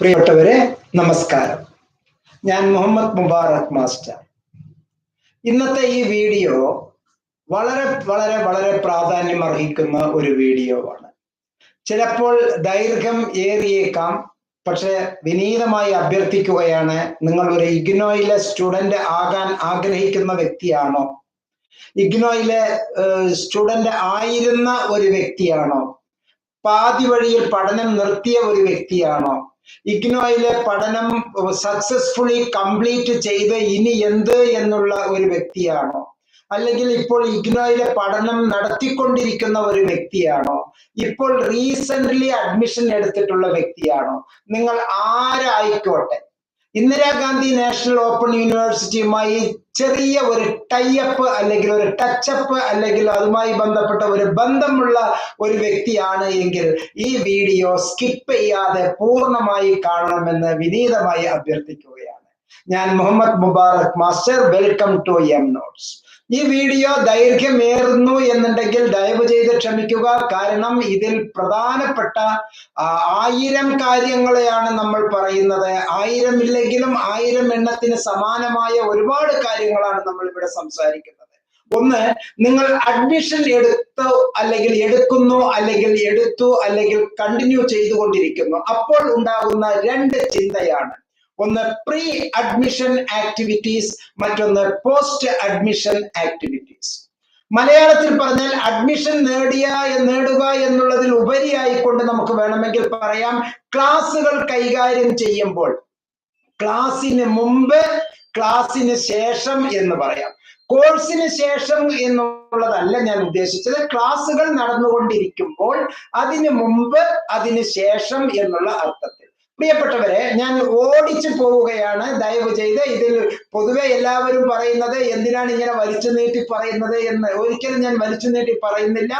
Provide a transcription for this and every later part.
പ്രിയപ്പെട്ടവരെ നമസ്കാരം. ഞാൻ മുഹമ്മദ് മുബാറക് മാസ്റ്റർ. ഇന്നത്തെ ഈ വീഡിയോ വളരെ വളരെ വളരെ പ്രാധാന്യം അർഹിക്കുന്ന ഒരു വീഡിയോ ആണ്. ചിലപ്പോൾ ദൈർഘ്യം ഏറിയേക്കാം പക്ഷെ വിനീതമായി അഭ്യർത്ഥിക്കുകയാണ് നിങ്ങൾ ഒരു ഇഗ്നോയിലെ സ്റ്റുഡന്റ് ആകാൻ ആഗ്രഹിക്കുന്ന വ്യക്തിയാണോ? ഇഗ്നോയിലെ സ്റ്റുഡന്റ് ആയിരുന്ന ഒരു വ്യക്തിയാണോ? പാതി വഴിയിൽ പഠനം നിർത്തിയ ഒരു വ്യക്തിയാണോ? ഇഗ്നോയിലെ പഠനം സക്സസ്ഫുള്ളി കംപ്ലീറ്റ് ചെയ്ത് ഇനി എന്ത് എന്നുള്ള ഒരു വ്യക്തിയാണോ? അല്ലെങ്കിൽ ഇപ്പോൾ ഇഗ്നോയിലെ പഠനം നടത്തിക്കൊണ്ടിരിക്കുന്ന ഒരു വ്യക്തിയാണോ? ഇപ്പോൾ റീസെന്റ് അഡ്മിഷൻ എടുത്തിട്ടുള്ള വ്യക്തിയാണോ? നിങ്ങൾ ആരായിക്കോട്ടെ? ഇന്ദിരാഗാന്ധി നാഷണൽ ഓപ്പൺ യൂണിവേഴ്സിറ്റിയുമായി ചെറിയ ഒരു ടൈപ്പ് അല്ലെങ്കിൽ ഒരു ടച്ചപ്പ് അല്ലെങ്കിൽ അതുമായി ബന്ധപ്പെട്ട ഒരു ബന്ധമുള്ള ഒരു വ്യക്തിയാണ് എങ്കിൽ ഈ വീഡിയോ സ്കിപ്പ് ചെയ്യാതെ പൂർണമായി കാണണമെന്ന് വിനീതമായി അഭ്യർത്ഥിക്കുകയാണ്. ഞാൻ Muhammad Mubarak master welcome to M notes ഈ വീഡിയോ ദൈർഘ്യമേറുന്നു എന്നുണ്ടെങ്കിൽ ദയവ് ചെയ്ത് ക്ഷമിക്കുക. കാരണം ഇതിൽ പ്രധാനപ്പെട്ട ആയിരം കാര്യങ്ങളെയാണ് നമ്മൾ പറയുന്നത്. ആയിരം ഇല്ലെങ്കിലും ആയിരം എണ്ണത്തിന് സമാനമായ ഒരുപാട് കാര്യങ്ങളാണ് നമ്മൾ ഇവിടെ സംസാരിക്കുന്നത്. ഒന്ന് നിങ്ങൾ അഡ്മിഷൻ എടുത്തു അല്ലെങ്കിൽ എടുക്കുന്നു അല്ലെങ്കിൽ എടുത്തു അല്ലെങ്കിൽ കണ്ടിന്യൂ ചെയ്തുകൊണ്ടിരിക്കുന്നു. അപ്പോൾ ഉണ്ടാകുന്ന രണ്ട് ചിന്തയാണ്. ഒന്ന് പ്രീ അഡ്മിഷൻ ആക്ടിവിറ്റീസ് മറ്റൊന്ന് പോസ്റ്റ് അഡ്മിഷൻ ആക്ടിവിറ്റീസ് മലയാളത്തിൽ പറഞ്ഞാൽ അഡ്മിഷൻ നേടിയ നേടുക എന്നുള്ളതിൽ ഉപരിയായിക്കൊണ്ട് നമുക്ക് വേണമെങ്കിൽ പറയാം ക്ലാസ്സുകൾ കൈകാര്യം ചെയ്യുമ്പോൾ ക്ലാസ്സിന് മുമ്പ് ക്ലാസ്സിന് ശേഷം എന്ന് പറയാം. കോഴ്സിന് ശേഷം എന്നുള്ളതല്ല ഞാൻ ഉദ്ദേശിച്ചത് ക്ലാസ്സുകൾ നടന്നുകൊണ്ടിരിക്കുമ്പോൾ അതിന് മുമ്പ് അതിന് ശേഷം എന്നുള്ള അർത്ഥത്തിൽ. പ്രിയപ്പെട്ടവരെ ഞാൻ ഓടിച്ചു പോവുകയാണ്. ദയവ് ചെയ്ത് ഇതിൽ പൊതുവെ എല്ലാവരും പറയുന്നത് എന്തിനാണ് ഇങ്ങനെ വലിച്ചു നീട്ടി പറയുന്നത് എന്ന് ഒരിക്കലും ഞാൻ വലിച്ചു നീട്ടി പറയുന്നില്ല.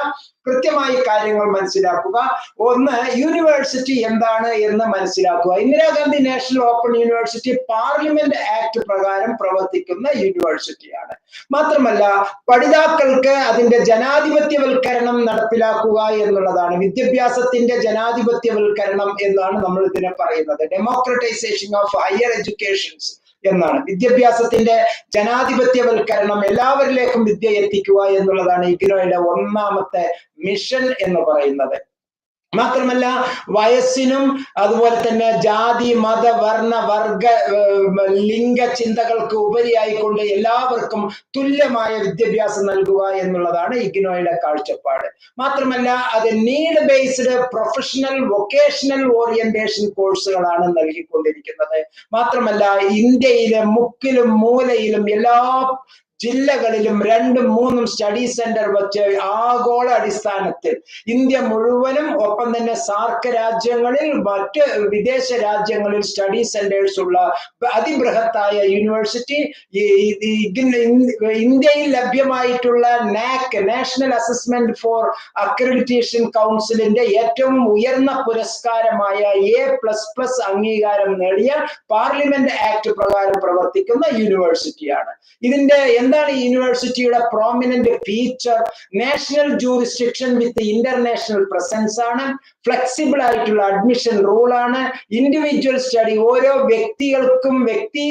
കൃത്യമായി കാര്യങ്ങൾ മനസ്സിലാക്കുക. ഒന്ന് യൂണിവേഴ്സിറ്റി എന്താണ് എന്ന് മനസ്സിലാക്കുക. Indira Gandhi national open university parliament act പ്രകാരം പ്രവർത്തിക്കുന്ന യൂണിവേഴ്സിറ്റിയാണ്. മാത്രമല്ല പഠിതാക്കൾക്ക് അതിന്റെ ജനാധിപത്യവൽക്കരണം നടപ്പിലാക്കുക എന്നുള്ളതാണ്. വിദ്യാഭ്യാസത്തിന്റെ ജനാധിപത്യവൽക്കരണം എന്നാണ് നമ്മൾ ഇതിനെ പറയുന്നത് ഡെമോക്രറ്റൈസേഷൻ ഓഫ് ഹയർ എഡ്യൂക്കേഷൻസ് എന്നാണ്. വിദ്യാഭ്യാസത്തിന്റെ ജനാധിപത്യവൽക്കരണം എല്ലാവരിലേക്കും വിദ്യ എത്തിക്കുക എന്നുള്ളതാണ് ഇഗ്നോയുടെ ഒന്നാമത്തെ മിഷൻ എന്ന് പറയുന്നത്. മാത്രമല്ല വയസ്സിനും അതുപോലെ തന്നെ ജാതി മത വർണ വർഗ ലിംഗ ചിന്തകൾക്ക് ഉപരിയായിക്കൊണ്ട് എല്ലാവർക്കും തുല്യമായ വിദ്യാഭ്യാസം നൽകുക എന്നുള്ളതാണ് ഇഗ്നോയുടെ കാഴ്ചപ്പാട്. മാത്രമല്ല അത് need based professional vocational orientation കോഴ്സുകളാണ് നൽകിക്കൊണ്ടിരിക്കുന്നത്. മാത്രമല്ല ഇന്ത്യയിലെ മുക്കിലും മൂലയിലും എല്ലാ ജില്ലകളിലും രണ്ടും മൂന്നും സ്റ്റഡി സെന്റർ വെച്ച് ആഗോള അടിസ്ഥാനത്തിൽ ഇന്ത്യ മുഴുവനും ഒപ്പം തന്നെ സാർക്ക് രാജ്യങ്ങളിൽ മറ്റ് വിദേശ രാജ്യങ്ങളിൽ സ്റ്റഡി സെന്റേഴ്സ് ഉള്ള അതിബൃഹത്തായ യൂണിവേഴ്സിറ്റി ഇന്ത്യയിൽ ലഭ്യമായിട്ടുള്ള NAAC national assessment for accreditation കൗൺസിലിന്റെ ഏറ്റവും ഉയർന്ന പുരസ്കാരമായ എ പ്ലസ് പ്ലസ് അംഗീകാരം നേടിയ പാർലമെന്റ് ആക്ട് പ്രകാരം പ്രവർത്തിക്കുന്ന യൂണിവേഴ്സിറ്റിയാണ്. ഇതിന്റെ എന്താണ് യൂണിവേഴ്സിറ്റിയുടെ prominent feature national jurisdiction with international presence ആണ്. ഫ്ലെക്സിബിൾ ആയിട്ടുള്ള അഡ്മിഷൻ റൂൾ ആണ്. ഇൻഡിവിജ്വൽ സ്റ്റഡി ഓരോ വ്യക്തികൾക്കും വ്യക്തി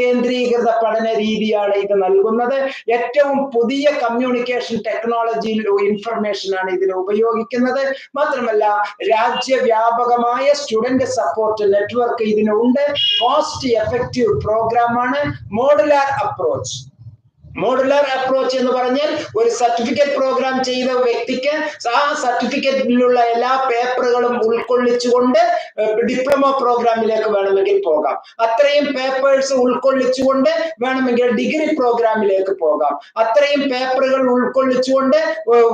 കേന്ദ്രീകൃത പഠന രീതിയാണ് ഇത് നൽകുന്നത്. ഏറ്റവും പുതിയ കമ്മ്യൂണിക്കേഷൻ ടെക്നോളജിയിൽ ഇൻഫർമേഷൻ ആണ് ഇതിൽ ഉപയോഗിക്കുന്നത്. മാത്രമല്ല രാജ്യവ്യാപകമായ സ്റ്റുഡന്റ് സപ്പോർട്ട് നെറ്റ്വർക്ക് ഇതിനുണ്ട്. കോസ്റ്റ് എഫക്റ്റീവ് പ്രോഗ്രാം ആണ്. മോഡുലാർ അപ്രോച്ച് മോഡുലർ അപ്രോച്ച് എന്ന് പറഞ്ഞാൽ ഒരു സർട്ടിഫിക്കറ്റ് പ്രോഗ്രാം ചെയ്ത വ്യക്തിക്ക് ആ സർട്ടിഫിക്കറ്റിലുള്ള എല്ലാ പേപ്പറുകളും ഉൾക്കൊള്ളിച്ചുകൊണ്ട് ഡിപ്ലോമ പ്രോഗ്രാമിലേക്ക് വേണമെങ്കിൽ പോകാം. അത്രയും പേപ്പേഴ്സ് ഉൾക്കൊള്ളിച്ചുകൊണ്ട് വേണമെങ്കിൽ ഡിഗ്രി പ്രോഗ്രാമിലേക്ക് പോകാം. അത്രയും പേപ്പറുകൾ ഉൾക്കൊള്ളിച്ചുകൊണ്ട്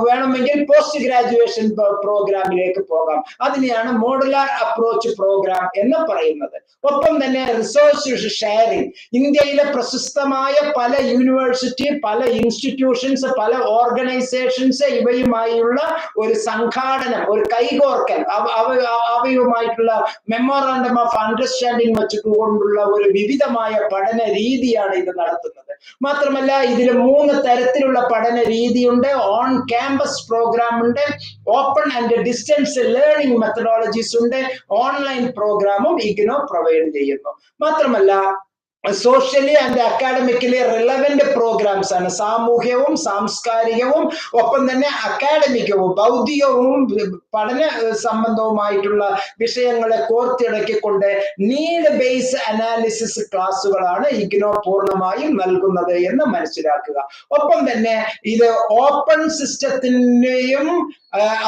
വേണമെങ്കിൽ പോസ്റ്റ് ഗ്രാജുവേഷൻ പ്രോഗ്രാമിലേക്ക് പോകാം. അതിനെയാണ് മോഡുലാർ അപ്രോച്ച് പ്രോഗ്രാം എന്ന് പറയുന്നത്. ഒപ്പം തന്നെ റിസോഴ്സ് ഷെയറിംഗ് ഇന്ത്യയിലെ പ്രശസ്തമായ പല യൂണിവേഴ്സിറ്റി യൂണിവേഴ്സിറ്റി പല ഇൻസ്റ്റിറ്റ്യൂഷൻസ് പല ഓർഗനൈസേഷൻസ് ഇവയുമായുള്ള ഒരു സംഘാടനം ഒരു കൈകോർക്കൽ അവയുമായിട്ടുള്ള മെമ്മോറാണ്ടം ഓഫ് അണ്ടർസ്റ്റാൻഡിംഗ് വെച്ചുകൊണ്ടുള്ള ഒരു വിവിധമായ പഠന രീതിയാണ് ഇത് നടത്തുന്നത്. മാത്രമല്ല ഇതിൽ മൂന്ന് തരത്തിലുള്ള പഠന രീതിയുണ്ട്. ഓൺ ക്യാമ്പസ് പ്രോഗ്രാം ഉണ്ട്. Open and distance learning methodologies ഉണ്ട്. ഓൺലൈൻ പ്രോഗ്രാമും ഇഗ്നോ പ്രൊവൈഡ് ചെയ്യുന്നു. മാത്രമല്ല socially and academically relevant programmes ആണ്. സാമൂഹ്യവും സാംസ്കാരികവും ഒപ്പം തന്നെ അക്കാഡമികവും ബൗദ്ധികവും പഠന സംബന്ധവുമായിട്ടുള്ള വിഷയങ്ങളെ കോർത്തിണക്കിക്കൊണ്ട് നീഡ് ബേസ് അനാലിസിസ് ക്ലാസ്സുകളാണ് ഇഗ്നോ പൂർണമായും നൽകുന്നത് എന്ന് മനസ്സിലാക്കുക. ഒപ്പം തന്നെ ഇത് ഓപ്പൺ സിസ്റ്റത്തിന്റെയും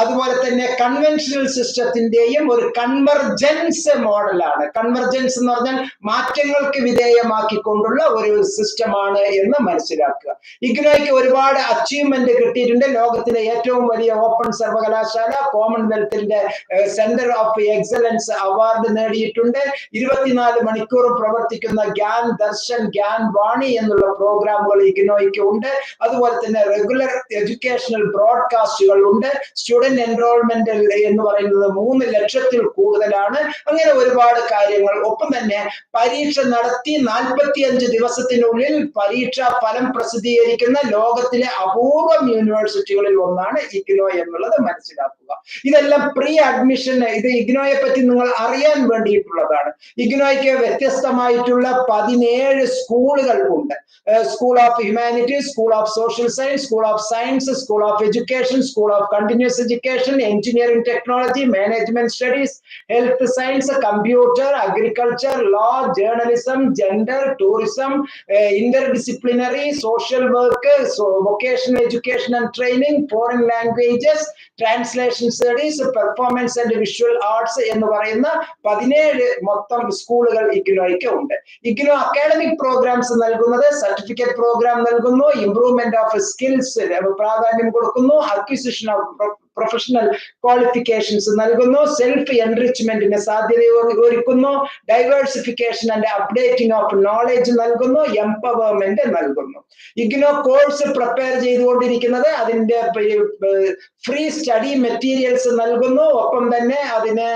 അതുപോലെ തന്നെ കൺവെൻഷണൽ സിസ്റ്റത്തിന്റെയും ഒരു കൺവെർജൻസ് മോഡലാണ് കൺവെർജൻസ് എന്ന് പറഞ്ഞാൽ മാറ്റങ്ങൾക്ക് വിധേയമാക്കിക്കൊണ്ടുള്ള ഒരു സിസ്റ്റമാണ് എന്ന് മനസ്സിലാക്കുക. ഇഗ്നോയ്ക്ക് ഒരുപാട് അച്ചീവ്മെന്റ് കിട്ടിയിട്ടുണ്ട്. ലോകത്തിലെ ഏറ്റവും വലിയ ഓപ്പൺ സർവകലാശാല കോമൺവെൽത്തിന്റെ സെന്റർ ഓഫ് എക്സലൻസ് അവാർഡ് നേടിയിട്ടുണ്ട്. ഇരുപത്തിനാല് മണിക്കൂറും പ്രവർത്തിക്കുന്ന ഗ്യാൻ ദർശൻ ഗ്യാൻ വാണി എന്നുള്ള പ്രോഗ്രാമുകൾ ഇഗ്നോയ്ക്ക് ഉണ്ട്. അതുപോലെ തന്നെ റെഗുലർ എഡ്യൂക്കേഷണൽ ബ്രോഡ്കാസ്റ്റുകൾ ഉണ്ട്. സ്റ്റുഡന്റ് എൻറോൾമെന്റ് എന്ന് പറയുന്നത് മൂന്ന് ലക്ഷത്തിൽ കൂടുതലാണ്. അങ്ങനെ ഒരുപാട് കാര്യങ്ങൾ. ഒപ്പം തന്നെ പരീക്ഷ നടത്തി നാൽപ്പത്തി അഞ്ച് ദിവസത്തിനുള്ളിൽ പരീക്ഷാ ഫലം പ്രസിദ്ധീകരിക്കുന്ന ലോകത്തിലെ അപൂർവം യൂണിവേഴ്സിറ്റികളിൽ ഒന്നാണ് ഇഗ്നോ എന്നുള്ളത് മനസ്സിലാക്കുക. ഇതെല്ലാം പ്രീ അഡ്മിഷൻ ഇത് ഇഗ്നോയെ പറ്റി നിങ്ങൾ അറിയാൻ വേണ്ടിയിട്ടുള്ളതാണ്. ഇഗ്നോയ്ക്ക് വ്യത്യസ്തമായിട്ടുള്ള പതിനേഴ് സ്കൂളുകൾ ഉണ്ട്. School of humanities school of social science school of science school of education school of continuous education engineering technology management studies health science computer agriculture law journalism gender tourism interdisciplinary social work vocational education and training foreign languages translation studies performance and visual arts എന്ന് പറയുന്ന പതിനേഴ് മൊത്തം സ്കൂളുകൾ ഇഗ്നോയ്ക്ക് ഉണ്ട്. IGNOU academic programmes നൽകുന്നത് certificate programme നൽകുന്നു improvement of skills പ്രാധാന്യം കൊടുക്കുന്നു അക്വിസിഷൻ ഓഫ് പ്രൊഫഷണൽ ക്വാളിഫിക്കേഷൻസ് നൽകുന്നു. സെൽഫ് എൻറിച്ച്മെന്റിന് സാധ്യത ഒരുക്കുന്നു. Diversification and updating of knowledge നൽകുന്നു. എംപവർമെന്റ് നൽകുന്നു. ഇഗ്നോ കോഴ്സ് പ്രിപ്പയർ ചെയ്തുകൊണ്ടിരിക്കുന്നത് അതിന്റെ ഫ്രീ സ്റ്റഡി മെറ്റീരിയൽസ് നൽകുന്നു. ഒപ്പം തന്നെ അതിന്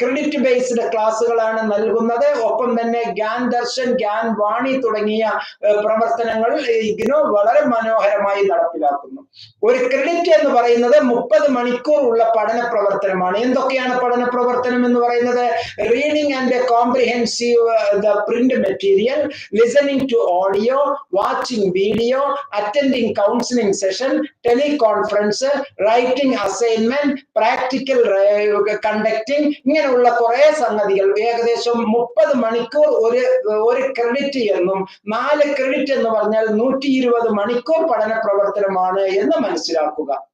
ക്രെഡിറ്റ് ബേസ്ഡ് ക്ലാസ്സുകളാണ് നൽകുന്നത്. ഒപ്പം തന്നെ ഗ്യാൻ ദർശൻ ഗ്യാൻ വാണി തുടങ്ങിയ പ്രവർത്തനങ്ങൾ ഇഗ്നോ വളരെ മനോഹരമായി നടപ്പിലാക്കുന്നു. ഒരു ക്രെഡിറ്റ് എന്ന് പറയുന്നത് മുപ്പത് മണിക്കൂർ ഉള്ള പഠന പ്രവർത്തനമാണ് എന്തൊക്കെയാണ് പഠന പ്രവർത്തനം എന്ന് പറയുന്നത് reading and comprehensive the print material listening to audio watching video attending counselling session teleconference writing assignment practical conducting ഇങ്ങനെയുള്ള കുറെ സംഗതികൾ. ഏകദേശം മുപ്പത് മണിക്കൂർ ഒരു ഒരു ക്രെഡിറ്റ് എന്നും നാല് ക്രെഡിറ്റ് എന്ന് പറഞ്ഞാൽ നൂറ്റി മണിക്കൂർ പഠന പ്രവർത്തനമാണ് എന്ന് മനസ്സിലാക്കുക.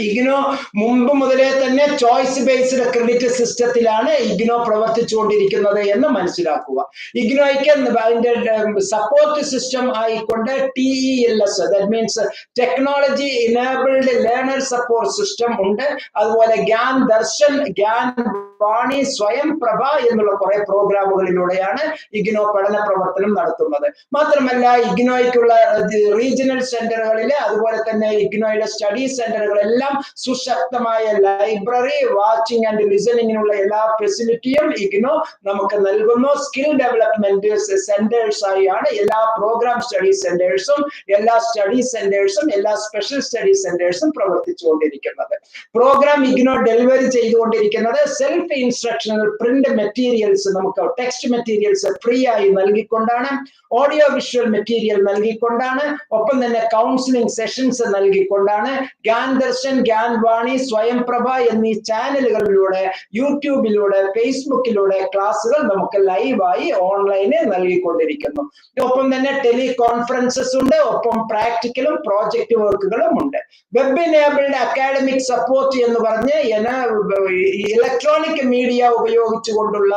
ഇഗ്നോ മുമ്പ് മുതലേ തന്നെ ചോയ്സ് ബേസ്ഡ് ക്രെഡിറ്റ് സിസ്റ്റത്തിലാണ് ഇഗ്നോ പ്രവർത്തിച്ചുകൊണ്ടിരിക്കുന്നത് എന്ന് മനസ്സിലാക്കുക. ഇഗ്നോയ്ക്ക് അതിന്റെ സപ്പോർട്ട് സിസ്റ്റം ആയിക്കൊണ്ട് T E L S that means technology enabled learner support system ഉണ്ട്. അതുപോലെ ഗ്യാൻ ദർശൻ ഗ്യാൻ വാണി സ്വയം പ്രഭ എന്നുള്ള കുറെ പ്രോഗ്രാമുകളിലൂടെയാണ് ഇഗ്നോ പഠന പ്രവർത്തനം നടത്തുന്നത്. മാത്രമല്ല ഇഗ്നോയ്ക്കുള്ള റീജിയണൽ സെന്ററുകളിൽ അതുപോലെ തന്നെ ഇഗ്നോയുടെ സ്റ്റഡി സെന്ററുകളെല്ലാം സുശക്തമായ ലൈബ്രറി വാച്ചിങ് ആൻഡ് ലിസണിങ്ങിനുള്ള എല്ലാ ഫെസിലിറ്റിയും ഇഗ്നോ നമുക്ക് നൽകുന്നു. സ്കിൽ ഡെവലപ്മെന്റ് സെന്റേഴ്സ് ആയാണ് എല്ലാ പ്രോഗ്രാം സ്റ്റഡി സെന്റേഴ്സും എല്ലാ സ്റ്റഡി സെന്റേഴ്സും എല്ലാ സ്പെഷ്യൽ സ്റ്റഡി സെന്റേഴ്സും പ്രവർത്തിച്ചുകൊണ്ടിരിക്കുന്നത്. പ്രോഗ്രാം ഇഗ്നോ ഡെലിവറി ചെയ്തുകൊണ്ടിരിക്കുന്നത് സെൽഫ് ഇൻസ്ട്രക്ഷണൽ പ്രിന്റ് മെറ്റീരിയൽസ് നമുക്ക് ടെക്സ്റ്റ് മെറ്റീരിയൽസ് ഫ്രീ ആയി നൽകിക്കൊണ്ടാണ് ഓഡിയോ വിഷ്വൽ മെറ്റീരിയൽ നൽകിക്കൊണ്ടാണ് ഒപ്പം തന്നെ കൗൺസിലിംഗ് സെഷൻസ് നൽകിക്കൊണ്ടാണ് ഗ്യാൻ ദർശൻ ഗ്യാൻ വാണി സ്വയംപ്രഭ എന്നീ ചാനലുകളിലൂടെ യൂട്യൂബിലൂടെ ഫേസ്ബുക്കിലൂടെ ക്ലാസ്സുകൾ നമുക്ക് ലൈവായി ഓൺലൈനിൽ നൽകിക്കൊണ്ടിരിക്കുന്നു. ഒപ്പം തന്നെ ടെലികോൺഫറൻസസ് ഉണ്ട് ഒപ്പം പ്രാക്ടിക്കലും പ്രോജക്റ്റ് വർക്കുകളും ഉണ്ട്. വെബ് എനേബിൾഡ് അക്കാഡമിക് സപ്പോർട്ട് എന്ന് പറഞ്ഞ് ഇലക്ട്രോണിക് മീഡിയ ഉപയോഗിച്ചുകൊണ്ടുള്ള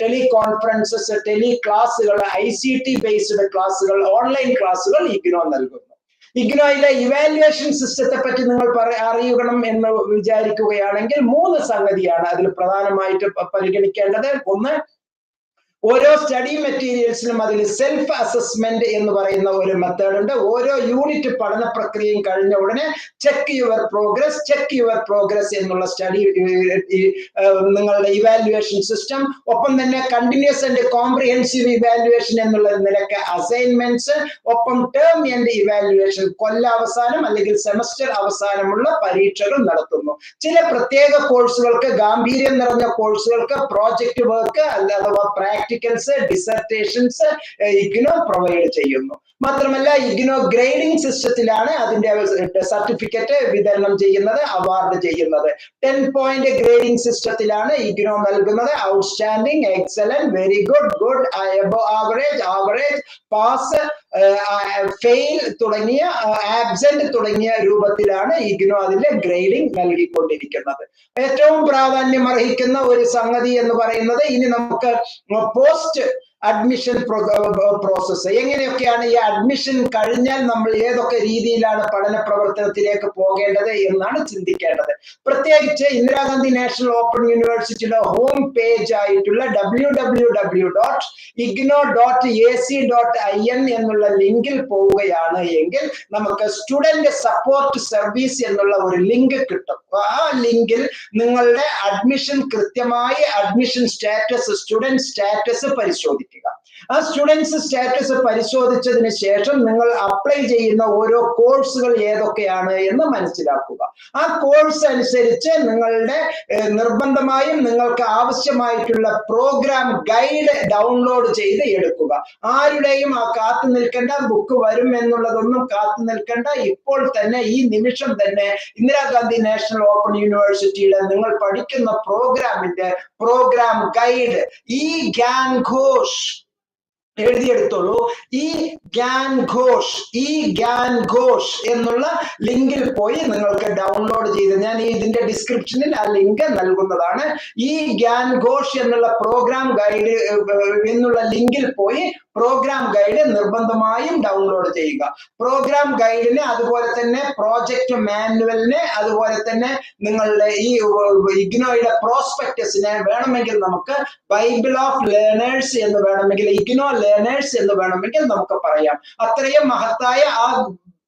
ടെലി കോൺഫറൻസസ് ടെലി ക്ലാസ്സുകൾ ഐ സി ടി ബേസ്ഡ് ക്ലാസ്സുകൾ ഓൺലൈൻ ക്ലാസ്സുകൾ ഇഗ്നോ നൽകുന്നു. ഇഗ്നോയിലെ ഇവാലുവേഷൻ സിസ്റ്റത്തെ പറ്റി നിങ്ങൾ അറിയണം എന്ന് വിചാരിക്കുകയാണെങ്കിൽ മൂന്ന് സംഗതിയാണ് അതിൽ പ്രധാനമായിട്ട് പരിഗണിക്കേണ്ടത്. ഒന്ന് ഓരോ സ്റ്റഡി മെറ്റീരിയൽസിനും അതിൽ സെൽഫ് അസസ്മെന്റ് എന്ന് പറയുന്ന ഒരു മെത്തേഡ് ഉണ്ട്. ഓരോ യൂണിറ്റ് പഠന പ്രക്രിയയും കഴിഞ്ഞ ഉടനെ check your progress check your progress എന്നുള്ള സ്റ്റഡി നിങ്ങളുടെ ഇവാലുവേഷൻ സിസ്റ്റം ഒപ്പം തന്നെ കണ്ടിന്യൂസ് ആൻഡ് കോംപ്രിഹെൻസീവ് ഇവാലുവേഷൻ എന്നുള്ള നിലയ്ക്ക് അസൈൻമെന്റ്സ് ഒപ്പം ടേം ആൻഡ് ഇവാലുവേഷൻ കൊല്ലാവസാനം അല്ലെങ്കിൽ സെമസ്റ്റർ അവസാനമുള്ള പരീക്ഷകൾ നടത്തുന്നു. ചില പ്രത്യേക കോഴ്സുകൾക്ക് ഗാംഭീര്യം നിറഞ്ഞ കോഴ്സുകൾക്ക് പ്രോജക്റ്റ് വർക്ക് അഥവാ പ്രാക്ടിക്കൽസ് ഡിസർട്ടേഷൻസ് ഇഗ്നോ പ്രൊവൈഡ് ചെയ്യുന്നു. മാത്രമല്ല ഇഗ്നോ ഗ്രേഡിംഗ് സിസ്റ്റത്തിലാണ് അതിന്റെ സർട്ടിഫിക്കറ്റ് വിതരണം ചെയ്യുന്നത് അവാർഡ് ചെയ്യുന്നത്. ടെൻ പോയിന്റ് ഗ്രേഡിംഗ് സിസ്റ്റത്തിലാണ് ഇഗ്നോ നൽകുന്നത്. Outstanding excellent very good good average average pass fail തുടങ്ങിയ ആബ്സെന്റ് തുടങ്ങിയ രൂപത്തിലാണ് ഇഗ്നോ അതിന്റെ ഗ്രേഡിംഗ് നൽകിക്കൊണ്ടിരിക്കുന്നത്. ഏറ്റവും പ്രാധാന്യം അർഹിക്കുന്ന ഒരു സംഗതി എന്ന് പറയുന്നത് ഇനി നമുക്ക് പോസ്റ്റ് അഡ്മിഷൻ പ്രോസസ്സ് എങ്ങനെയൊക്കെയാണ് ഈ അഡ്മിഷൻ കഴിഞ്ഞാൽ നമ്മൾ ഏതൊക്കെ രീതിയിലാണ് പഠന പ്രവർത്തനത്തിലേക്ക് പോകേണ്ടത് എന്നാണ് ചിന്തിക്കേണ്ടത്. പ്രത്യേകിച്ച് ഇന്ദിരാഗാന്ധി നാഷണൽ ഓപ്പൺ യൂണിവേഴ്സിറ്റിയുടെ ഹോം പേജ് ആയിട്ടുള്ള W W W dot IGNOU dot A C dot I N എന്നുള്ള ലിങ്കിൽ പോവുകയാണ് എങ്കിൽ നമുക്ക് സ്റ്റുഡന്റ് സപ്പോർട്ട് സർവീസ് എന്നുള്ള ഒരു ലിങ്ക് കിട്ടും. ആ ലിങ്കിൽ നിങ്ങളുടെ അഡ്മിഷൻ കൃത്യമായി അഡ്മിഷൻ സ്റ്റാറ്റസ് സ്റ്റുഡന്റ് സ്റ്റാറ്റസ് പരിശോധിക്കുക ആ സ്റ്റുഡൻസ് സ്റ്റാറ്റസ് പരിശോധിച്ചതിന് ശേഷം നിങ്ങൾ അപ്ലൈ ചെയ്യുന്ന ഓരോ കോഴ്സുകൾ ഏതൊക്കെയാണ് എന്ന് മനസ്സിലാക്കുക. ആ കോഴ്സ് അനുസരിച്ച് നിങ്ങളുടെ നിർബന്ധമായും നിങ്ങൾക്ക് ആവശ്യമായിട്ടുള്ള പ്രോഗ്രാം ഗൈഡ് ഡൗൺലോഡ് ചെയ്ത് എടുക്കുക. ആരുടെയും ആ കാത്തു നിൽക്കേണ്ട ബുക്ക് വരും എന്നുള്ളതൊന്നും കാത്തു നിൽക്കേണ്ട. ഇപ്പോൾ തന്നെ ഈ നിമിഷം തന്നെ ഇന്ദിരാഗാന്ധി നാഷണൽ ഓപ്പൺ യൂണിവേഴ്സിറ്റിയുടെ നിങ്ങൾ പഠിക്കുന്ന പ്രോഗ്രാമിന്റെ പ്രോഗ്രാം ഗൈഡ് ഈ ഗ്യാൻ ഘോഷ് എഴുതിയെടുത്തോളൂ. ഈ ഗ്യാൻ ഘോഷ് ഈ ഗ്യാൻ ഘോഷ് എന്നുള്ള ലിങ്കിൽ പോയി നിങ്ങൾക്ക് ഡൗൺലോഡ് ചെയ്ത് ഞാൻ ഈ ഇതിന്റെ ഡിസ്ക്രിപ്ഷനിൽ ആ ലിങ്ക് നൽകുന്നതാണ്. ഈ ഗ്യാൻ ഘോഷ് എന്നുള്ള പ്രോഗ്രാം ഗൈഡ് എന്നുള്ള ലിങ്കിൽ പോയി പ്രോഗ്രാം ഗൈഡ് നിർബന്ധമായും ഡൗൺലോഡ് ചെയ്യുക. പ്രോഗ്രാം ഗൈഡിന് അതുപോലെ തന്നെ പ്രോജക്റ്റ് മാനുവലിന് അതുപോലെ തന്നെ നിങ്ങളുടെ ഈ ഇഗ്നോയുടെ പ്രോസ്പെക്ടസിനെ വേണമെങ്കിൽ നമുക്ക് ബൈബിൾ ഓഫ് ലേണേഴ്സ് എന്ന് വേണമെങ്കിൽ ഇഗ്നോ ലേണേഴ്സ് എന്ന് വേണമെങ്കിൽ നമുക്ക് പറയാം. അത്രയും മഹത്തായ ആ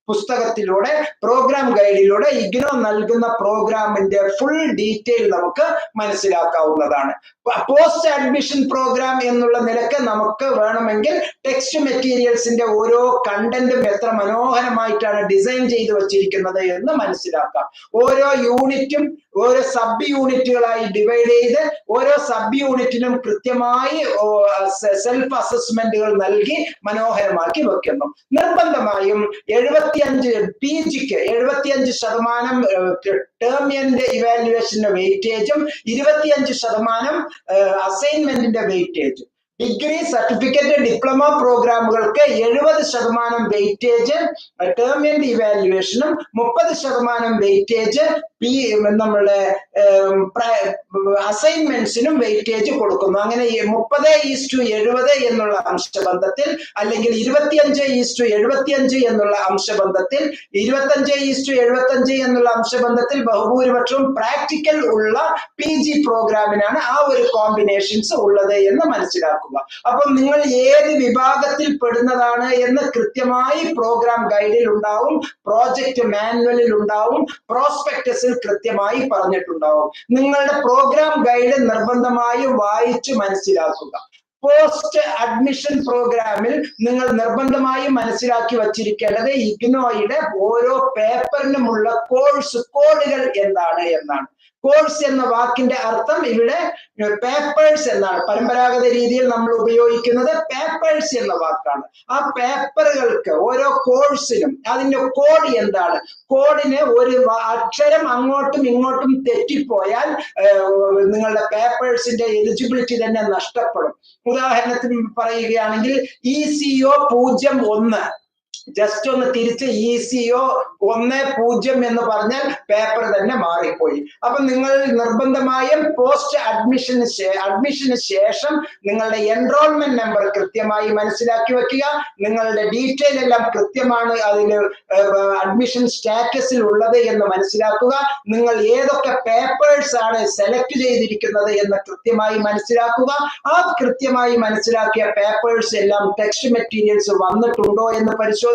പുസ്തകത്തിലൂടെ പ്രോഗ്രാം ഗൈഡിലൂടെ ഇഗ്നോ നൽകുന്ന പ്രോഗ്രാമിന്റെ ഫുൾ ഡീറ്റെയിൽ നമുക്ക് മനസ്സിലാക്കാവുന്നതാണ്. പോസ്റ്റ് അഡ്മിഷൻ പ്രോഗ്രാം എന്നുള്ള നിലയ്ക്ക് നമുക്ക് വേണമെങ്കിൽ ടെക്സ്റ്റ് മെറ്റീരിയൽസിന്റെ ഓരോ കണ്ടന്റും എത്ര മനോഹരമായിട്ടാണ് ഡിസൈൻ ചെയ്തു വച്ചിരിക്കുന്നത് എന്ന് മനസ്സിലാക്കാം. ഓരോ യൂണിറ്റും ഓരോ സബ് യൂണിറ്റുകളായി ഡിവൈഡ് ചെയ്ത് ഓരോ സബ് യൂണിറ്റിനും കൃത്യമായി സെൽഫ് അസസ്മെന്റുകൾ നൽകി മനോഹരമാക്കി വെക്കുന്നു. നിർബന്ധമായും എഴുപത്തിയഞ്ച് പി ജിക്ക് എഴുപത്തിയഞ്ച് ശതമാനം ടേം ഇവാലുവേഷന്റെ വെയിറ്റേജും ഇരുപത്തിയഞ്ച് ശതമാനം അസൈൻമെന്റിന്റെ വെയിറ്റേജും ഡിഗ്രി സർട്ടിഫിക്കറ്റ് ഡിപ്ലോമ പ്രോഗ്രാമുകൾക്ക് എഴുപത് ശതമാനം വെയിറ്റേജ് ടേം ആൻഡ് ഇവാലുവേഷനും മുപ്പത് ശതമാനം വെയിറ്റേജ് പി നമ്മളുടെ അസൈൻമെന്റ്സിനും വെയിറ്റേജ് കൊടുക്കുന്നു. അങ്ങനെ മുപ്പത് ഈസ്റ്റു എഴുപത് എന്നുള്ള അംശബന്ധത്തിൽ അല്ലെങ്കിൽ ഇരുപത്തിയഞ്ച് ഈസ്റ്റു എഴുപത്തിയഞ്ച് എന്നുള്ള അംശബന്ധത്തിൽ ഇരുപത്തഞ്ച് ഈസ്റ്റു എഴുപത്തഞ്ച് എന്നുള്ള അംശബന്ധത്തിൽ ബഹുഭൂരിപക്ഷവും പ്രാക്ടിക്കൽ ഉള്ള പി ജി പ്രോഗ്രാമിനാണ് ആ ഒരു കോമ്പിനേഷൻസ് ഉള്ളത് എന്ന് മനസ്സിലാക്കുക. അപ്പം നിങ്ങൾ ഏത് വിഭാഗത്തിൽ പെടുന്നതാണ് എന്ന് കൃത്യമായി പ്രോഗ്രാം ഗൈഡിൽ ഉണ്ടാവും പ്രോജക്റ്റ് മാനുവലിൽ ഉണ്ടാവും പ്രോസ്പെക്ടസിൽ കൃത്യമായി പറഞ്ഞിട്ടുണ്ടാവും. നിങ്ങളുടെ പ്രോഗ്രാം ഗൈഡ് നിർബന്ധമായും വായിച്ചു മനസ്സിലാക്കുക. പോസ്റ്റ് അഡ്മിഷൻ പ്രോഗ്രാമിൽ നിങ്ങൾ നിർബന്ധമായും മനസ്സിലാക്കി വച്ചിരിക്കേണ്ടത് ഇഗ്നോയുടെ ഓരോ പേപ്പറിനുമുള്ള കോഴ്സ് കോഡുകൾ എന്താണ് എന്നാണ്. കോഴ്സ് എന്ന വാക്കിന്റെ അർത്ഥം ഇവിടെ പേപ്പേഴ്സ് എന്നാണ്. പരമ്പരാഗത രീതിയിൽ നമ്മൾ ഉപയോഗിക്കുന്നത് പേപ്പേഴ്സ് എന്ന വാക്കാണ്. ആ പേപ്പറുകൾക്ക് ഓരോ കോഴ്സിനും അതിന്റെ കോഡ് എന്താണ്? കോഡിന് ഒരു അക്ഷരം അങ്ങോട്ടും ഇങ്ങോട്ടും തെറ്റിപ്പോയാൽ നിങ്ങളുടെ പേപ്പേഴ്സിന്റെ എലിജിബിലിറ്റി തന്നെ നഷ്ടപ്പെടും. ഉദാഹരണത്തിന് പറയുകയാണെങ്കിൽ ഇ സിഒ പൂജ്യം ഒന്ന്. ജസ്റ്റ് ഒന്ന് തിരിച്ച് ഈസിയോ ഒന്ന് പൂജ്യം എന്ന് പറഞ്ഞാൽ പേപ്പർ തന്നെ മാറിപ്പോയി. അപ്പൊ നിങ്ങൾ നിർബന്ധമായും പോസ്റ്റ് അഡ്മിഷന് അഡ്മിഷന് ശേഷം നിങ്ങളുടെ എൻറോൾമെന്റ് നമ്പർ കൃത്യമായി മനസ്സിലാക്കി വെക്കുക. നിങ്ങളുടെ ഡീറ്റെയിൽ എല്ലാം കൃത്യമാണ് അതിൽ അഡ്മിഷൻ സ്റ്റാറ്റസിൽ ഉള്ളത് എന്ന് മനസ്സിലാക്കുക. നിങ്ങൾ ഏതൊക്കെ പേപ്പേഴ്സ് ആണ് സെലക്ട് ചെയ്തിരിക്കുന്നത് എന്ന് കൃത്യമായി മനസ്സിലാക്കുക. ആ കൃത്യമായി മനസ്സിലാക്കിയ പേപ്പേഴ്സ് എല്ലാം ടെക്സ്റ്റ് മെറ്റീരിയൽസ് വന്നിട്ടുണ്ടോ എന്ന് പരിശോധിക്കുക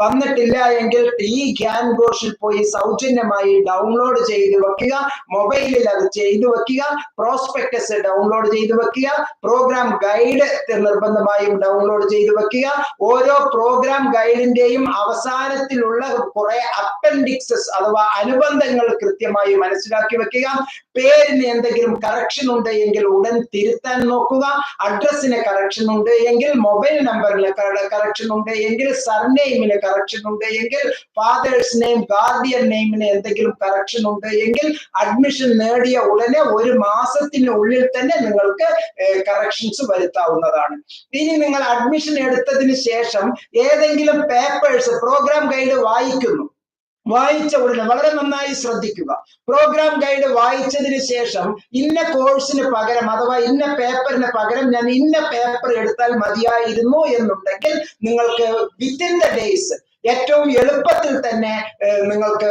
വന്നിട്ടില്ല എങ്കിൽ ഈ ഗ്യാൻ ഘോഷിൽ പോയി സൗജന്യമായി ഡൗൺലോഡ് ചെയ്ത് വെക്കുക. മൊബൈലിൽ അത് ചെയ്തു വെക്കുക. പ്രോസ്പെക്ടസ് ഡൗൺലോഡ് ചെയ്ത് വെക്കുക. പ്രോഗ്രാം ഗൈഡ് നിർബന്ധമായും ഡൗൺലോഡ് ചെയ്ത് വെക്കുക. ഓരോ പ്രോഗ്രാം ഗൈഡിന്റെയും അവസാനത്തിലുള്ള കുറെ അപ്പൻഡിക്സസ് അഥവാ അനുബന്ധങ്ങൾ കൃത്യമായി മനസ്സിലാക്കി വെക്കുക. പേരിന് എന്തെങ്കിലും കറക്ഷൻ ഉണ്ട് എങ്കിൽ ഉടൻ തിരുത്താൻ നോക്കുക. അഡ്രസ്സിന് കറക്ഷൻ ഉണ്ട് എങ്കിൽ മൊബൈൽ നമ്പറിന് കറക്ഷൻ ഉണ്ട് എങ്കിൽ സർനെയിമിന് കറക്ഷൻ ഉണ്ട്. എങ്കിൽ ഫാദേഴ്സ് നെയിം ഗാർഡിയൻ നെയിമിന് എന്തെങ്കിലും കറക്ഷൻ ഉണ്ട്. എങ്കിൽ അഡ്മിഷൻ നേടിയ ഉടനെ ഒരു മാസത്തിനുള്ളിൽ തന്നെ നിങ്ങൾക്ക് കറക്ഷൻസ് വരുത്താവുന്നതാണ്. ഇനി നിങ്ങൾ അഡ്മിഷൻ എടുത്തതിന് ശേഷം ഏതെങ്കിലും പേപ്പേഴ്സ് പ്രോഗ്രാം ഗൈഡ് വായിക്കുന്നു. വായിച്ച ഉടനെ വളരെ നന്നായി ശ്രദ്ധിക്കുക. പ്രോഗ്രാം ഗൈഡ് വായിച്ചതിന് ശേഷം ഇന്ന കോഴ്സിന് പകരം അഥവാ ഇന്ന പേപ്പറിന് പകരം ഞാൻ ഇന്ന പേപ്പർ എടുത്താൽ മതിയായിരുന്നു എന്നുണ്ടെങ്കിൽ നിങ്ങൾക്ക് വിത്തിൻ ദ ഡേയ്സ് ഏറ്റവും എളുപ്പത്തിൽ തന്നെ നിങ്ങൾക്ക്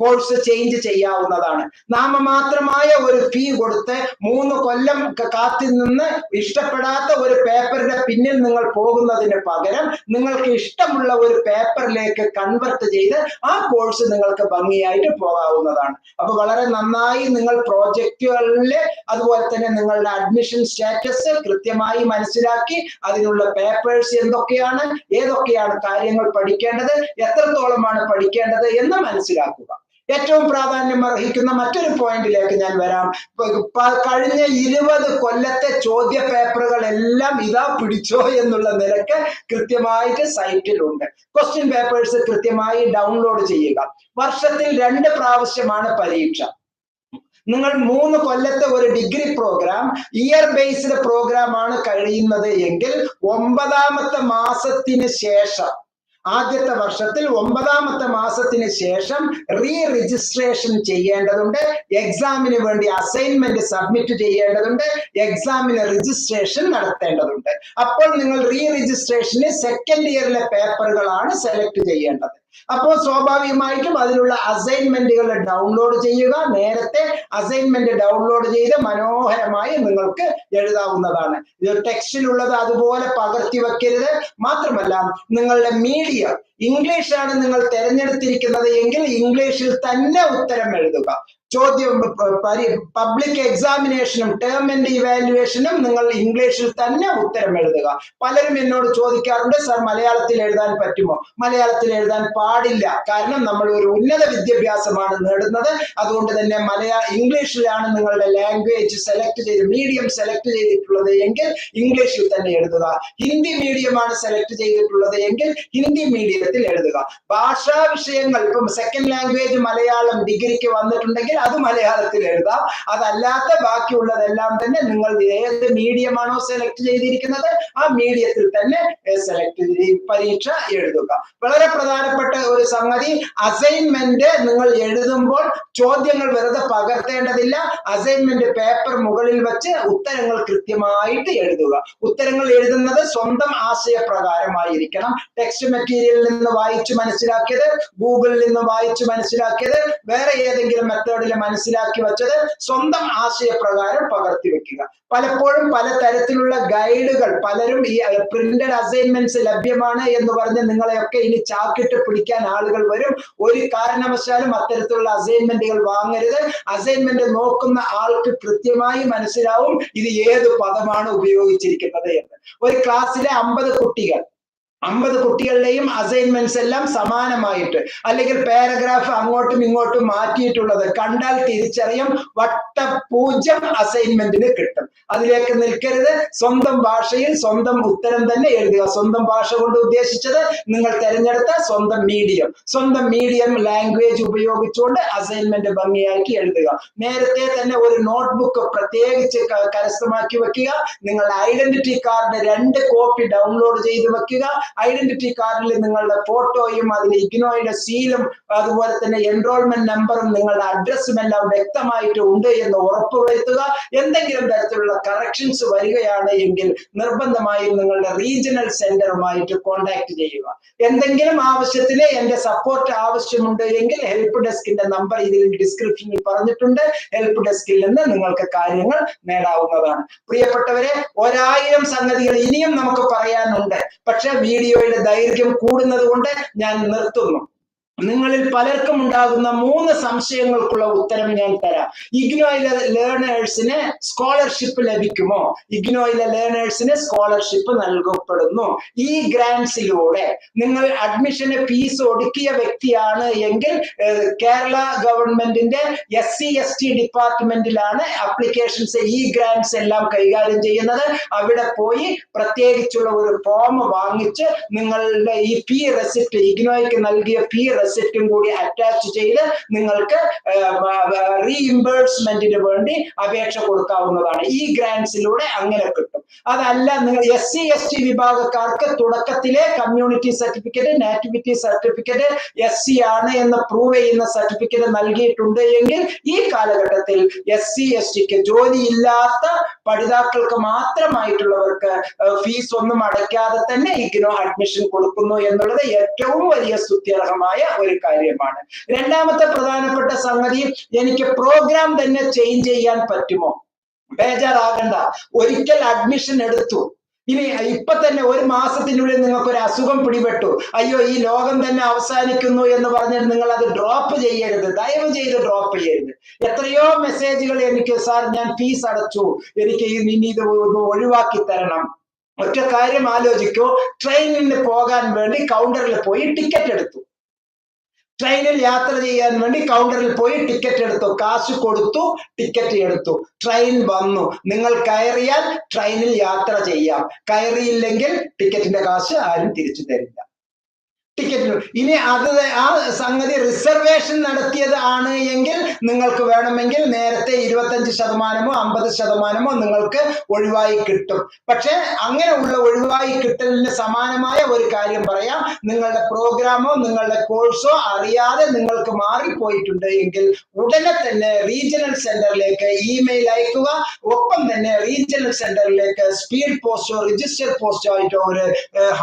കോഴ്സ് ചേഞ്ച് ചെയ്യാവുന്നതാണ്. നാമമാത്രമായ ഒരു ഫീ കൊടുത്ത് മൂന്ന് കൊല്ലം കാത്തി നിന്ന് ഇഷ്ടപ്പെടാത്ത ഒരു പേപ്പറിന്റെ പിന്നിൽ നിങ്ങൾ പോകുന്നതിന് പകരം നിങ്ങൾക്ക് ഇഷ്ടമുള്ള ഒരു പേപ്പറിലേക്ക് കൺവെർട്ട് ചെയ്ത് ആ കോഴ്സ് നിങ്ങൾക്ക് ഭംഗിയായിട്ട് പോകാവുന്നതാണ്. അപ്പൊ വളരെ നന്നായി നിങ്ങൾ പ്രോജക്റ്റുകളിലെ അതുപോലെ തന്നെ നിങ്ങളുടെ അഡ്മിഷൻ സ്റ്റാറ്റസ് കൃത്യമായി മനസ്സിലാക്കി അതിനുള്ള പേപ്പേഴ്സ് എന്തൊക്കെയാണ് ഏതൊക്കെയാണ് കാര്യങ്ങൾ പഠിക്കേണ്ടത് എത്രത്തോളമാണ് പഠിക്കേണ്ടത് എന്ന് മനസ്സിലാക്കുക. ഏറ്റവും പ്രാധാന്യം അർഹിക്കുന്ന മറ്റൊരു പോയിന്റിലേക്ക് ഞാൻ വരാം. കഴിഞ്ഞ ഇരുപത് കൊല്ലത്തെ ചോദ്യ പേപ്പറുകൾ എല്ലാം ഇതാ പിടിച്ചോ എന്നുള്ള നിലയ്ക്ക് കൃത്യമായിട്ട് സൈറ്റിലുണ്ട്. ക്വസ്റ്റ്യൻ പേപ്പേഴ്സ് കൃത്യമായി ഡൗൺലോഡ് ചെയ്യുക. വർഷത്തിൽ രണ്ട് പ്രാവശ്യമാണ് പരീക്ഷ. നിങ്ങൾ മൂന്ന് കൊല്ലത്തെ ഒരു degree programme year based programme ആണ് കഴിയുന്നത് എങ്കിൽ ഒമ്പതാമത്തെ മാസത്തിന് ശേഷം ആദ്യത്തെ വർഷത്തിൽ ഒമ്പതാമത്തെ മാസത്തിന് ശേഷം റീ രജിസ്ട്രേഷൻ ചെയ്യേണ്ടതുണ്ട് എക്സാമിന് വേണ്ടി അസൈൻമെന്റ് സബ്മിറ്റ് ചെയ്യേണ്ടതുണ്ട്. എക്സാമിന് രജിസ്ട്രേഷൻ നടത്തേണ്ടതുണ്ട്. അപ്പോൾ നിങ്ങൾ റീ രജിസ്ട്രേഷന് സെക്കൻഡ് ഇയറിലെ പേപ്പറുകളാണ് സെലക്ട് ചെയ്യേണ്ടത്. അപ്പോൾ സ്വാഭാവികമായിട്ടും അതിനുള്ള അസൈൻമെന്റുകൾ ഡൗൺലോഡ് ചെയ്യുക. നേരത്തെ അസൈൻമെന്റ് ഡൗൺലോഡ് ചെയ്ത് മനോഹരമായി നിങ്ങൾക്ക് എഴുതാവുന്നതാണ്. ഇത് ടെക്സ്റ്റിലുള്ളത് അതുപോലെ പകർത്തി വെക്കരുത്. മാത്രമല്ല നിങ്ങളുടെ മീഡിയ ഇംഗ്ലീഷാണ് നിങ്ങൾ തിരഞ്ഞെടുത്തിരിക്കുന്നത് എങ്കിൽ ഇംഗ്ലീഷിൽ തന്നെ ഉത്തരം എഴുതുക. ചോദ്യം പബ്ലിക് എക്സാമിനേഷനും ടേം ആൻഡ് ഇവാലുവേഷനും നിങ്ങൾ ഇംഗ്ലീഷിൽ തന്നെ ഉത്തരം എഴുതുക. പലരും എന്നോട് ചോദിക്കാറുണ്ട് സർ മലയാളത്തിൽ എഴുതാൻ പറ്റുമോ? മലയാളത്തിൽ എഴുതാൻ പാടില്ല. കാരണം നമ്മൾ ഒരു ഉന്നത വിദ്യാഭ്യാസമാണ് നേടുന്നത്. അതുകൊണ്ട് തന്നെ മലയാള ഇംഗ്ലീഷിലാണ് നിങ്ങളുടെ ലാംഗ്വേജ് സെലക്ട് ചെയ്ത് മീഡിയം സെലക്ട് ചെയ്തിട്ടുള്ളത് എങ്കിൽ ഇംഗ്ലീഷിൽ തന്നെ എഴുതുക. ഹിന്ദി മീഡിയമാണ് സെലക്ട് ചെയ്തിട്ടുള്ളത് എങ്കിൽ ഹിന്ദി മീഡിയത്തിൽ എഴുതുക. ഭാഷാ വിഷയങ്ങൾ ഇപ്പം സെക്കൻഡ് ലാംഗ്വേജ് മലയാളം ഡിഗ്രിക്ക് വന്നിട്ടുണ്ടെങ്കിൽ അത് മലയാളത്തിൽ എഴുതാം. അതല്ലാത്ത ബാക്കിയുള്ളതെല്ലാം തന്നെ നിങ്ങൾ ഏത് മീഡിയമാണോ സെലക്ട് ചെയ്തിരിക്കുന്നത് ആ മീഡിയത്തിൽ തന്നെ സെലക്ട് ചെയ്ത് പരീക്ഷ എഴുതുക. വളരെ പ്രധാനപ്പെട്ട ഒരു സംഗതി അസൈൻമെന്റ് നിങ്ങൾ എഴുതുമ്പോൾ ചോദ്യങ്ങൾ വെറുതെ പകർത്തേണ്ടതില്ല. അസൈൻമെന്റ് പേപ്പർ മുകളിൽ വെച്ച് ഉത്തരങ്ങൾ കൃത്യമായിട്ട് എഴുതുക. ഉത്തരങ്ങൾ എഴുതുന്നത് സ്വന്തം ആശയപ്രകാരമായിരിക്കണം. ടെക്സ്റ്റ് മെറ്റീരിയലിൽ നിന്ന് വായിച്ചു മനസ്സിലാക്കിയത് ഗൂഗിളിൽ നിന്ന് വായിച്ചു മനസ്സിലാക്കിയത് വേറെ ഏതെങ്കിലും മെത്തേഡിൽ മനസ്സിലാക്കി വെച്ചത് സ്വന്തം ആശയപ്രകാരം പകർത്തി വെക്കുക. പലപ്പോഴും പല തരത്തിലുള്ള ഗൈഡുകൾ പലരും ഈ പ്രിന്റഡ് അസൈൻമെന്റ്സ് ലഭ്യമാണ് എന്ന് പറഞ്ഞ് നിങ്ങളെയൊക്കെ ഇനി ചാക്കിട്ട് പിടിക്കാൻ ആളുകൾ വരും. ഒരു കാരണവശാലും അത്തരത്തിലുള്ള അസൈൻമെന്റുകൾ വാങ്ങരുത്. അസൈൻമെന്റ് നോക്കുന്ന ആൾക്ക് കൃത്യമായി മനസ്സിലാവും ഇത് ഏത് പദമാണ് ഉപയോഗിച്ചിരിക്കുന്നത് എന്ന്. ഒരു ക്ലാസ്സിലെ അമ്പത് കുട്ടികൾ അമ്പത് കുട്ടികളുടെയും അസൈൻമെന്റ്സ് എല്ലാം സമാനമായിട്ട്. അല്ലെങ്കിൽ പാരഗ്രാഫ് അങ്ങോട്ടും ഇങ്ങോട്ടും മാറ്റിയിട്ടുള്ളത് കണ്ടാൽ തിരിച്ചറിയും വട്ടപൂജ്യം അസൈൻമെന്റിന് കിട്ടും. അതിലേക്ക് നിൽക്കരുത്. സ്വന്തം ഭാഷയിൽ സ്വന്തം ഉത്തരം തന്നെ എഴുതുക. സ്വന്തം ഭാഷ കൊണ്ട് ഉദ്ദേശിച്ചത് നിങ്ങൾ തിരഞ്ഞെടുത്ത സ്വന്തം മീഡിയം സ്വന്തം മീഡിയം ലാംഗ്വേജ് ഉപയോഗിച്ചുകൊണ്ട് അസൈൻമെന്റ് ഭംഗിയാക്കി എഴുതുക. നേരത്തെ തന്നെ ഒരു നോട്ട്ബുക്ക് പ്രത്യേകിച്ച് കരസ്ഥമാക്കി വെക്കുക. നിങ്ങളുടെ ഐഡന്റിറ്റി കാർഡ് രണ്ട് കോപ്പി ഡൗൺലോഡ് ചെയ്ത് വെക്കുക. ഐഡന്റിറ്റി കാർഡിൽ നിങ്ങളുടെ ഫോട്ടോയും അതിൽ ഇഗ്നോയുടെ സീലും അതുപോലെ തന്നെ എൻറോൾമെന്റ് നമ്പറും നിങ്ങളുടെ അഡ്രസ്സും എല്ലാം വ്യക്തമായിട്ട് ഉണ്ട് എന്ന് ഉറപ്പുവരുത്തുക. എന്തെങ്കിലും തരത്തിലുള്ള കറക്ഷൻസ് വരികയാണ് എങ്കിൽ നിർബന്ധമായും നിങ്ങളുടെ റീജിയണൽ സെന്ററുമായിട്ട് കോൺടാക്ട് ചെയ്യുക. എന്തെങ്കിലും ആവശ്യത്തിന് എന്റെ സപ്പോർട്ട് ആവശ്യമുണ്ട് എങ്കിൽ ഹെൽപ്പ് ഡെസ്കിന്റെ നമ്പർ ഇതിൽ ഡിസ്ക്രിപ്ഷനിൽ പറഞ്ഞിട്ടുണ്ട്. ഹെൽപ്പ് ഡെസ്കിൽ നിന്ന് നിങ്ങൾക്ക് കാര്യങ്ങൾ നേടാവുന്നതാണ്. പ്രിയപ്പെട്ടവരെ ഒരായിരം സംഗതികൾ ഇനിയും നമുക്ക് പറയാനുണ്ട്. പക്ഷെ വീഡിയോയുടെ ദൈർഘ്യം കൂടുന്നത് കൊണ്ട് ഞാൻ നിർത്തുന്നു. നിങ്ങളിൽ പലർക്കും ഉണ്ടാകുന്ന മൂന്ന് സംശയങ്ങൾക്കുള്ള ഉത്തരം ഞാൻ തരാം. ഇഗ്നോയിലെ ലേണേഴ്സിന് സ്കോളർഷിപ്പ് ലഭിക്കുമോ? ഇഗ്നോയിലെ ലേണേഴ്സിന് സ്കോളർഷിപ്പ് നൽകപ്പെടുന്നു. ഈ ഗ്രാൻസിലൂടെ നിങ്ങൾ അഡ്മിഷന് ഫീസ് ഒടുക്കിയ വ്യക്തിയാണ് എങ്കിൽ കേരള ഗവൺമെന്റിന്റെ എസ് സി എസ് ടി ഡിപ്പാർട്ട്മെന്റിലാണ് അപ്ലിക്കേഷൻസ് ഈ ഗ്രാൻസ് എല്ലാം കൈകാര്യം ചെയ്യുന്നത്. അവിടെ പോയി പ്രത്യേകിച്ചുള്ള ഒരു ഫോം വാങ്ങിച്ച് നിങ്ങളുടെ ഈ പി റെസിപ്റ്റ് ഇഗ്നോയ്ക്ക് നൽകിയ പി റെസിപ്റ്റും കൂടി അറ്റാച്ച് ചെയ്ത് നിങ്ങൾക്ക് റീഇംബേഴ്സ്മെന്റിന് വേണ്ടി അപേക്ഷ കൊടുക്കാവുന്നതാണ്. ഈ ഗ്രാൻസിലൂടെ അങ്ങനെ കിട്ടും. അതല്ല നിങ്ങൾ എസ് സി എസ് ടി വിഭാഗക്കാർക്ക് തുടക്കത്തിലെ community certificate nativity certificate S C ആണ് എന്ന് പ്രൂവ് ചെയ്യുന്ന സർട്ടിഫിക്കറ്റ് നൽകിയിട്ടുണ്ട് എങ്കിൽ ഈ കാലഘട്ടത്തിൽ എസ് സി എസ് ടിക്ക് ജോലിയില്ലാത്ത പഠിതാക്കൾക്ക് മാത്രമായിട്ടുള്ളവർക്ക് ഫീസ് ഒന്നും അടയ്ക്കാതെ തന്നെ ഇഗ്നോ അഡ്മിഷൻ കൊടുക്കുന്നു എന്നുള്ളത് ഏറ്റവും വലിയ സ്തുത്യർഹമായ ഒരു കാര്യമാണ്. രണ്ടാമത്തെ പ്രധാനപ്പെട്ട സംഗതി എനിക്ക് പ്രോഗ്രാം തന്നെ ചേഞ്ച് ചെയ്യാൻ പറ്റുമോ? ബേജാറാകണ്ട. ഒരിക്കൽ അഡ്മിഷൻ എടുത്തു. ഇനി ഇപ്പൊ തന്നെ ഒരു മാസത്തിനുള്ളിൽ നിങ്ങൾക്ക് ഒരു അസുഖം പിടിപെട്ടു. അയ്യോ ഈ ലോകം തന്നെ അവസാനിക്കുന്നു എന്ന് പറഞ്ഞിട്ട് നിങ്ങൾ അത് ഡ്രോപ്പ് ചെയ്യരുത്. ദയവ് ചെയ്ത് ഡ്രോപ്പ് ചെയ്യരുത്. എത്രയോ മെസ്സേജുകൾ എനിക്ക് സാർ ഞാൻ ഫീസ് അടച്ചു. എനിക്ക് ഇനി ഇത് ഒഴിവാക്കി തരണം. ഒറ്റ കാര്യം ആലോചിക്കൂ. ട്രെയിനിന് പോകാൻ വേണ്ടി കൗണ്ടറിൽ പോയി ടിക്കറ്റ് എടുത്തു. ട്രെയിനിൽ യാത്ര ചെയ്യാൻ വേണ്ടി കൗണ്ടറിൽ പോയി ടിക്കറ്റ് എടുത്തു. കാശ് കൊടുത്തു ടിക്കറ്റ് എടുത്തു. ട്രെയിൻ വന്നു. നിങ്ങൾ കയറിയാൽ ട്രെയിനിൽ യാത്ര ചെയ്യാം. കയറിയില്ലെങ്കിൽ ടിക്കറ്റിന്റെ കാശ് ആരും തിരിച്ചു തരില്ല. ടിക്കറ്റ് ഇനി അത് ആ സംഗതി റിസർവേഷൻ നടത്തിയത് ആണ് നിങ്ങൾക്ക് വേണമെങ്കിൽ നേരത്തെ ഇരുപത്തഞ്ച് ശതമാനമോ അമ്പത് ശതമാനമോ നിങ്ങൾക്ക് ഒഴിവായി കിട്ടും. പക്ഷെ അങ്ങനെയുള്ള ഒഴിവായി കിട്ടലിന് സമാനമായ ഒരു കാര്യം പറയാം. നിങ്ങളുടെ പ്രോഗ്രാമോ നിങ്ങളുടെ കോഴ്സോ അറിയാതെ നിങ്ങൾക്ക് മാറിപ്പോയിട്ടുണ്ട് എങ്കിൽ ഉടനെ തന്നെ റീജിയണൽ സെന്ററിലേക്ക് ഇമെയിൽ അയക്കുക. ഒപ്പം തന്നെ റീജിയണൽ സെന്ററിലേക്ക് സ്പീഡ് പോസ്റ്റോ രജിസ്റ്റർ പോസ്റ്റോ ആയിട്ടോ ഒരു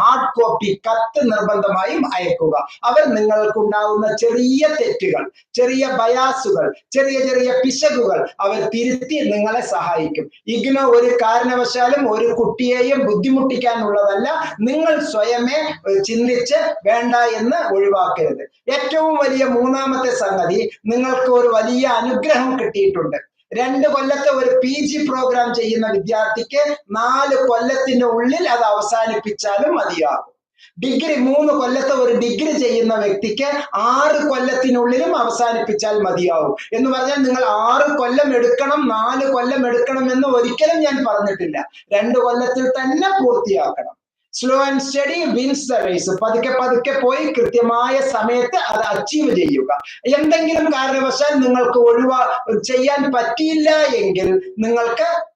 ഹാർഡ് കോപ്പി കത്ത് നിർബന്ധമായും അയക്കുക. അവർ നിങ്ങൾക്കുണ്ടാവുന്ന ചെറിയ തെറ്റുകൾ ചെറിയ ബയാസുകൾ ചെറിയ ചെറിയ പിശകുകൾ അവർ തിരുത്തി നിങ്ങളെ സഹായിക്കും. ഇഗ്നോ ഒരു കാരണവശാലും ഒരു കുട്ടിയെയും ബുദ്ധിമുട്ടിക്കാനുള്ളതല്ല നിങ്ങൾ സ്വയമേ ചിന്തിച്ച് വേണ്ട എന്ന് ഒഴിവാക്കരുത്. ഏറ്റവും വലിയ മൂന്നാമത്തെ സംഗതി നിങ്ങൾക്ക് ഒരു വലിയ അനുഗ്രഹം കിട്ടിയിട്ടുണ്ട്. രണ്ട് കൊല്ലത്തെ ഒരു പി ജി പ്രോഗ്രാം ചെയ്യുന്ന വിദ്യാർത്ഥിക്ക് നാല് കൊല്ലത്തിന്റെ ഉള്ളിൽ അത് അവസാനിപ്പിച്ചാലും മതിയാകും. ഡിഗ്രി മൂന്ന് കൊല്ലത്തെ ഒരു ഡിഗ്രി ചെയ്യുന്ന വ്യക്തിക്ക് ആറ് കൊല്ലത്തിനുള്ളിലും അവസാനിപ്പിച്ചാൽ മതിയാവും. എന്ന് പറഞ്ഞാൽ നിങ്ങൾ ആറ് കൊല്ലം എടുക്കണം നാല് കൊല്ലം എടുക്കണം എന്ന് ഒരിക്കലും ഞാൻ പറഞ്ഞിട്ടില്ല. രണ്ട് കൊല്ലത്തിൽ തന്നെ പൂർത്തിയാക്കണം. Slow and study wins the race പതുക്കെ പതുക്കെ പോയി കൃത്യമായ സമയത്ത് അത് അച്ചീവ് ചെയ്യുക. എന്തെങ്കിലും കാരണവശാൽ നിങ്ങൾക്ക് ഒഴിവാ ചെയ്യാൻ പറ്റിയില്ല എങ്കിൽ നിങ്ങൾക്ക്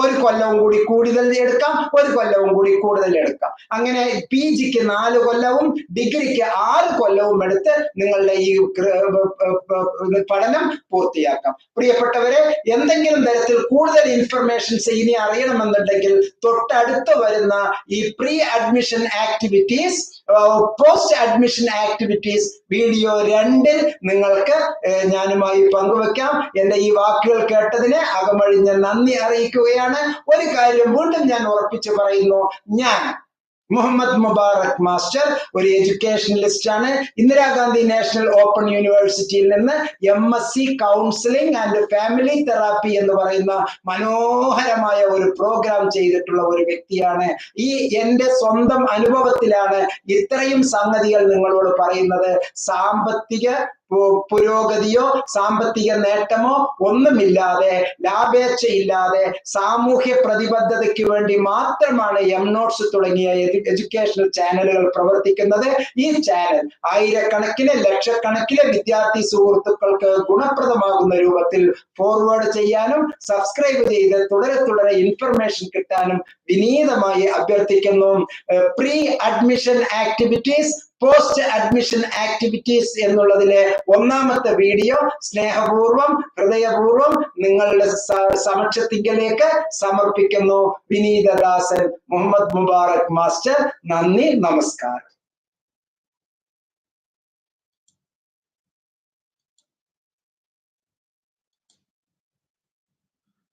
ഒരു കൊല്ലവും കൂടി കൂടുതൽ എടുക്കാം ഒരു കൊല്ലവും കൂടി കൂടുതൽ എടുക്കാം. അങ്ങനെ പി ജിക്ക് നാല് കൊല്ലവും ഡിഗ്രിക്ക് ആറ് കൊല്ലവും എടുത്ത് നിങ്ങളുടെ ഈ പഠനം പൂർത്തിയാക്കാം. പ്രിയപ്പെട്ടവരെ എന്തെങ്കിലും തരത്തിൽ കൂടുതൽ ഇൻഫർമേഷൻസ് ഇനി അറിയണമെന്നുണ്ടെങ്കിൽ തൊട്ടടുത്ത് വരുന്ന ഈ pre admission activities post admission activities video രണ്ടിൽ നിങ്ങൾക്ക് ഞാനുമായി പങ്കുവെക്കാം. എന്റെ ഈ വാക്കുകൾ കേട്ടതിന് അകമഴിഞ്ഞ നന്ദി. അറിയിക്കുകയാണ്. ഒരു കാര്യം വീണ്ടും ഞാൻ ഉറപ്പിച്ചു പറയുന്നു. ഞാൻ മുഹമ്മദ് മുബാറക് മാസ്റ്റർ ഒരു എഡ്യൂക്കേഷനലിസ്റ്റ് ആണ് ഇന്ദിരാഗാന്ധി നാഷണൽ ഓപ്പൺ യൂണിവേഴ്സിറ്റിയിൽ നിന്ന് M S C counselling and family therapy എന്ന് പറയുന്ന മനോഹരമായ ഒരു പ്രോഗ്രാം ചെയ്തിട്ടുള്ള ഒരു വ്യക്തിയാണ്. ഈ എന്റെ സ്വന്തം അനുഭവത്തിലാണ് ഇത്രയും സംഗതികൾ നിങ്ങളോട് പറയുന്നത്. സാമ്പത്തിക പുരോഗതിയോ സാമ്പത്തിക നേട്ടമോ ഒന്നുമില്ലാതെ ലാഭേച്ഛയില്ലാതെ സാമൂഹ്യ പ്രതിബദ്ധതയ്ക്ക് വേണ്ടി മാത്രമാണ് എം നോട്ട്സ് തുടങ്ങിയ എഡ്യു- എഡ്യൂക്കേഷണൽ ചാനലുകൾ പ്രവർത്തിക്കുന്നത്. ഈ ചാനൽ ആയിരക്കണക്കിന് ലക്ഷക്കണക്കിന് വിദ്യാർത്ഥി സുഹൃത്തുക്കൾക്ക് ഗുണപ്രദമാകുന്ന രൂപത്തിൽ ഫോർവേഡ് ചെയ്യാനും സബ്സ്ക്രൈബ് ചെയ്ത് തുടരെ തുടരെ ഇൻഫർമേഷൻ കിട്ടാനും വിനീതമായി അഭ്യർത്ഥിക്കുന്നു. Pre admission activities post admission activities എന്നുള്ളതിലെ ഒന്നാമത്തെ വീഡിയോ സ്നേഹപൂർവം ഹൃദയപൂർവം നിങ്ങളുടെ സമക്ഷത്തിങ്കലേക്ക് സമർപ്പിക്കുന്നു വിനീതദാസൻ മുഹമ്മദ് മുബാറക് മാസ്റ്റർ. നന്ദി നമസ്കാരം.